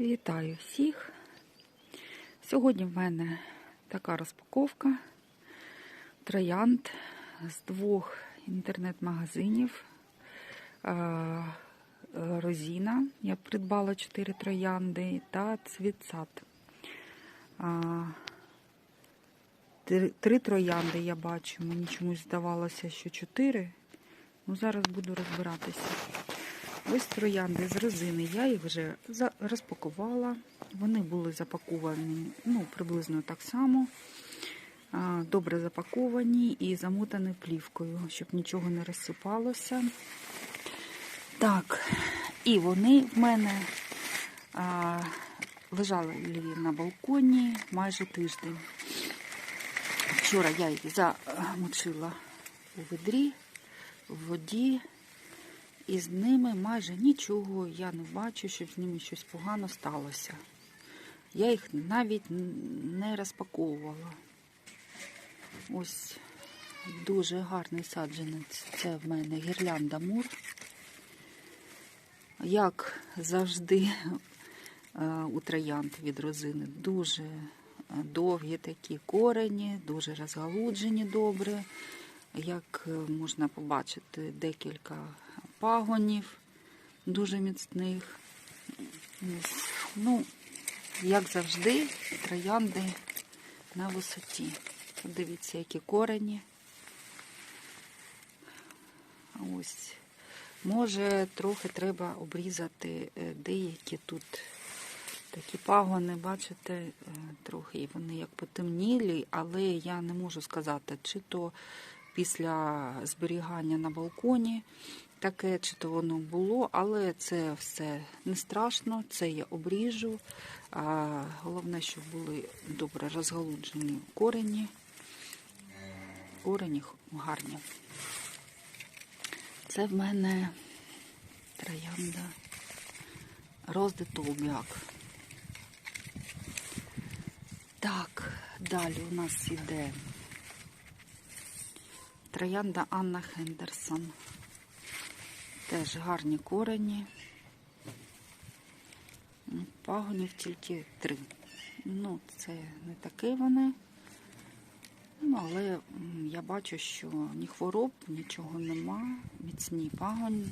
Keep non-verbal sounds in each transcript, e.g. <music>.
Вітаю всіх. Сьогодні в мене така розпаковка троянд з двох інтернет-магазинів. Е, Розіна. Я придбала 4 троянди та цвітсад. Е, Три троянди я бачу. Мені чомусь здавалося, що 4. Ну, зараз буду розбиратися. Ось троянди з резини. Я їх вже розпакувала. Вони були запаковані ну, приблизно так само. Добре запаковані і замотані плівкою, щоб нічого не розсипалося. Так, і вони в мене а, лежали на балконі майже тиждень. Вчора я їх замочила у ведрі, в воді. І з ними майже нічого я не бачу, щоб з ними щось погано сталося. Я їх навіть не розпаковувала. Ось дуже гарний саджанець. Це в мене гірлянда мур. Як завжди е, у троянд від розини, дуже довгі такі корені, дуже розгалуджені добре. Як е, можна побачити, декілька пагонів дуже міцних. Ну, як завжди, троянди на висоті. Подивіться, які корені. Ось. Може, трохи треба обрізати е, деякі тут такі пагони, бачите, е, трохи вони як потемнілі, але я не можу сказати, чи то після зберігання на балконі таке, чи то воно було, але це все не страшно, це я обріжу. А Головне, щоб були добре розгалуджені корені. Корені гарні. Це в мене троянда Розди Толбяк. Так, далі у нас іде троянда Анна Хендерсон. Теж гарні корені. Пагонів тільки три. Ну, це не такі вони. Ну, але я бачу, що ні хвороб, нічого нема. Міцні пагони,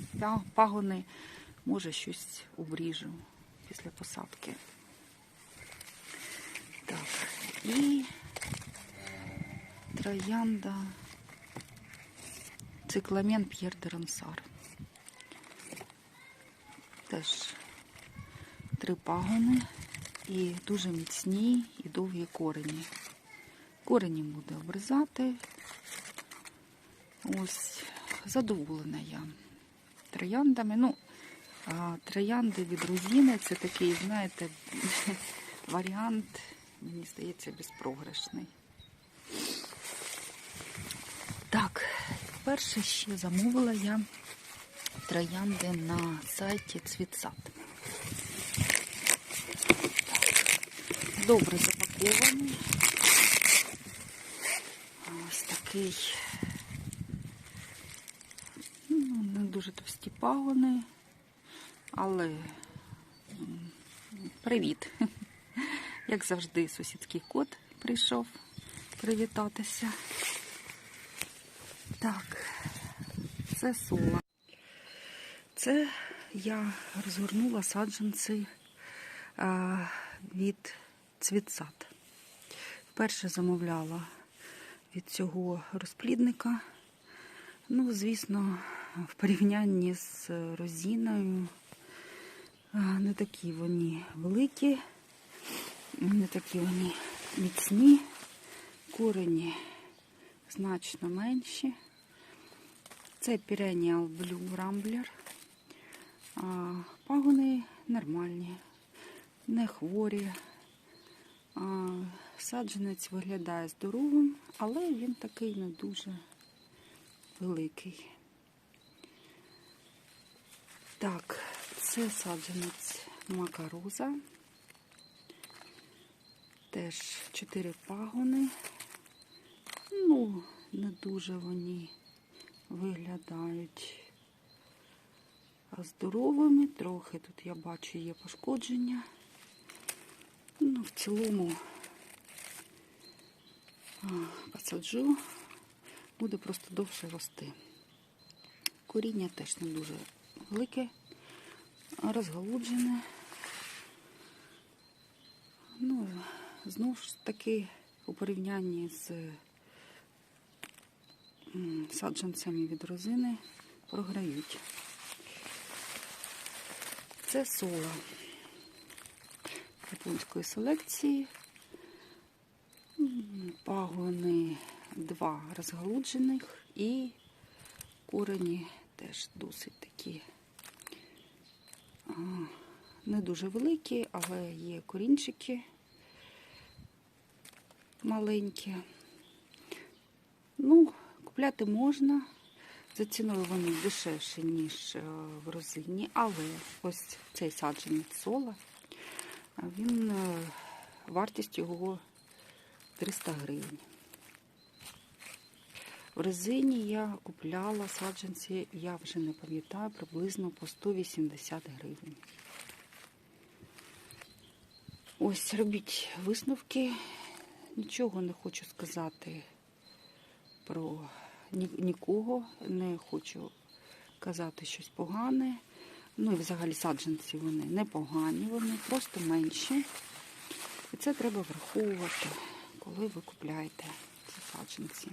пагони. може щось обріжу після посадки. Так, і троянда цикламен П'єр де Рансар. Теж три пагони і дуже міцні і довгі корені. Корені буде обрізати. Ось, задоволена я трояндами. Ну, троянди від Рузіни це такий, знаєте, <laughs> варіант, мені здається, безпрограшний. Так, перше ще замовила я троянди на сайті Цвітсад. Добре запакований. Ось такий ну, не дуже товсті пагони, але привіт. <laughs> Як завжди, сусідський кот прийшов привітатися. Так, це сола. Це я розгорнула саджанці від цвітсад. Вперше замовляла від цього розплідника. Ну, звісно, в порівнянні з розіною не такі вони великі, не такі вони міцні, корені значно менші. Це Perennial Blue Rambler. Пагони нормальні, не хворі. Саджанець виглядає здоровим, але він такий не дуже великий. Так, це саджанець Макароза. Теж чотири пагони. Ну, не дуже вони виглядають здоровими. Трохи тут я бачу є пошкодження. Ну, в цілому посаджу, буде просто довше рости. Коріння теж не дуже велике, розгалуджене. Ну, знову ж таки, у порівнянні з саджанцями від розини програють. Це сола японської селекції. Пагони два розгалуджених і корені теж досить такі не дуже великі, але є корінчики маленькі. Ну, купляти можна. За ціною вони дешевші, ніж е, в розині, але ось цей саджанець сола, він е, вартість його 300 гривень. В резині я купляла саджанці, я вже не пам'ятаю, приблизно по 180 гривень. Ось робіть висновки. Нічого не хочу сказати про нікого, не хочу казати щось погане. Ну і взагалі саджанці вони непогані, вони просто менші. І це треба враховувати, коли ви купляєте ці саджанці.